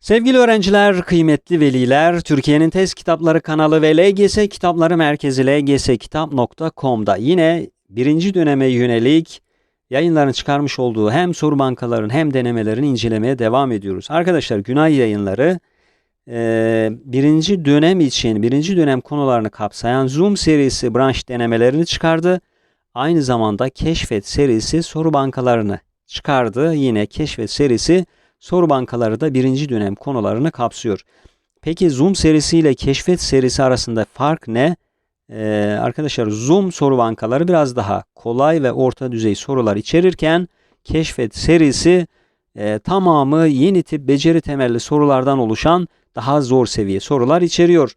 Sevgili öğrenciler, kıymetli veliler, Türkiye'nin Test Kitapları kanalı ve LGS Kitapları Merkezi lgskitap.com'da yine birinci döneme yönelik yayınların çıkarmış olduğu hem soru bankaların hem denemelerini incelemeye devam ediyoruz. Arkadaşlar Günay yayınları birinci dönem için birinci dönem konularını kapsayan Zoom serisi branş denemelerini çıkardı. Aynı zamanda Keşfet serisi soru bankalarını çıkardı. Yine Keşfet serisi soru bankaları da birinci dönem konularını kapsıyor. Peki Zoom serisi ile Keşfet serisi arasında fark ne? Ee, arkadaşlar Zoom soru bankaları biraz daha kolay ve orta düzey sorular içerirken Keşfet serisi e, tamamı yeni tip beceri temelli sorulardan oluşan daha zor seviye sorular içeriyor.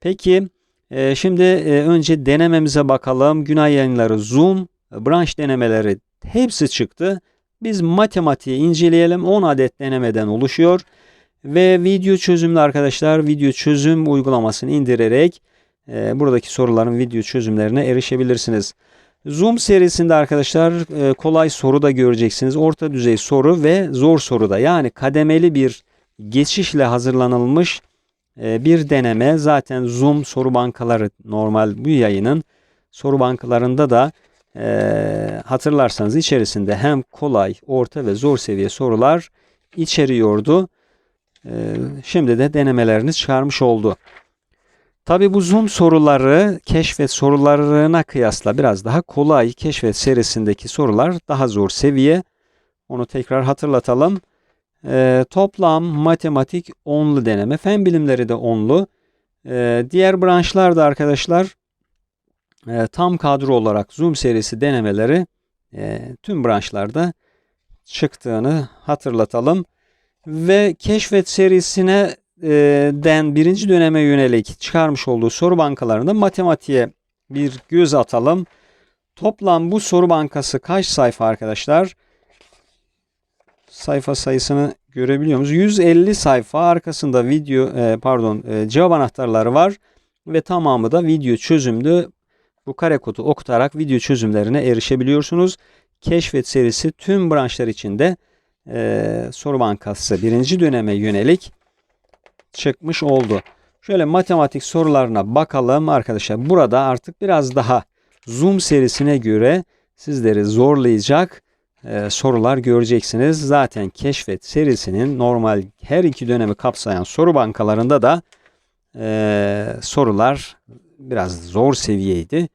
Peki e, şimdi e, önce denememize bakalım. Günay yayınları Zoom branş denemeleri hepsi çıktı. Biz matematiği inceleyelim. 10 adet denemeden oluşuyor. Ve video çözümlü arkadaşlar video çözüm uygulamasını indirerek e, buradaki soruların video çözümlerine erişebilirsiniz. Zoom serisinde arkadaşlar e, kolay soru da göreceksiniz. Orta düzey soru ve zor soru da yani kademeli bir geçişle hazırlanılmış e, bir deneme. Zaten Zoom soru bankaları normal bu yayının soru bankalarında da e, hatırlarsanız içerisinde hem kolay, orta ve zor seviye sorular içeriyordu. E, şimdi de denemelerini çıkarmış oldu. Tabi bu Zoom soruları keşfet sorularına kıyasla biraz daha kolay. Keşfet serisindeki sorular daha zor seviye. Onu tekrar hatırlatalım. E, toplam matematik onlu deneme. Fen bilimleri de onlu. E, diğer branşlarda arkadaşlar e, tam kadro olarak Zoom serisi denemeleri e, tüm branşlarda çıktığını hatırlatalım. Ve Keşfet serisine e, den birinci döneme yönelik çıkarmış olduğu soru bankalarında matematiğe bir göz atalım. Toplam bu soru bankası kaç sayfa arkadaşlar? Sayfa sayısını görebiliyor musunuz? 150 sayfa arkasında video e, pardon e, cevap anahtarları var ve tamamı da video çözümlü bu kare kodu okutarak video çözümlerine erişebiliyorsunuz. Keşfet serisi tüm branşlar içinde e, soru bankası birinci döneme yönelik çıkmış oldu. Şöyle matematik sorularına bakalım arkadaşlar. Burada artık biraz daha Zoom serisine göre sizleri zorlayacak e, sorular göreceksiniz. Zaten Keşfet serisinin normal her iki dönemi kapsayan soru bankalarında da e, sorular biraz zor seviyeydi.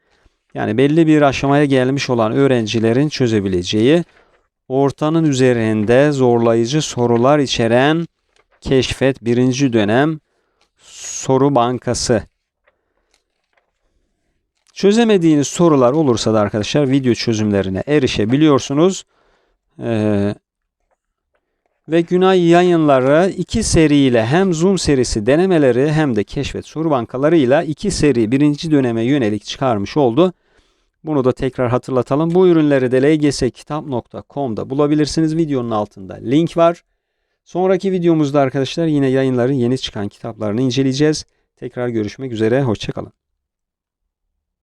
Yani belli bir aşamaya gelmiş olan öğrencilerin çözebileceği ortanın üzerinde zorlayıcı sorular içeren Keşfet birinci dönem soru bankası. Çözemediğiniz sorular olursa da arkadaşlar video çözümlerine erişebiliyorsunuz. Ee, ve Günay yayınları iki seriyle hem Zoom serisi denemeleri hem de keşfet soru bankalarıyla iki seri birinci döneme yönelik çıkarmış oldu. Bunu da tekrar hatırlatalım. Bu ürünleri de lgskitap.com'da bulabilirsiniz. Videonun altında link var. Sonraki videomuzda arkadaşlar yine yayınların yeni çıkan kitaplarını inceleyeceğiz. Tekrar görüşmek üzere. Hoşçakalın.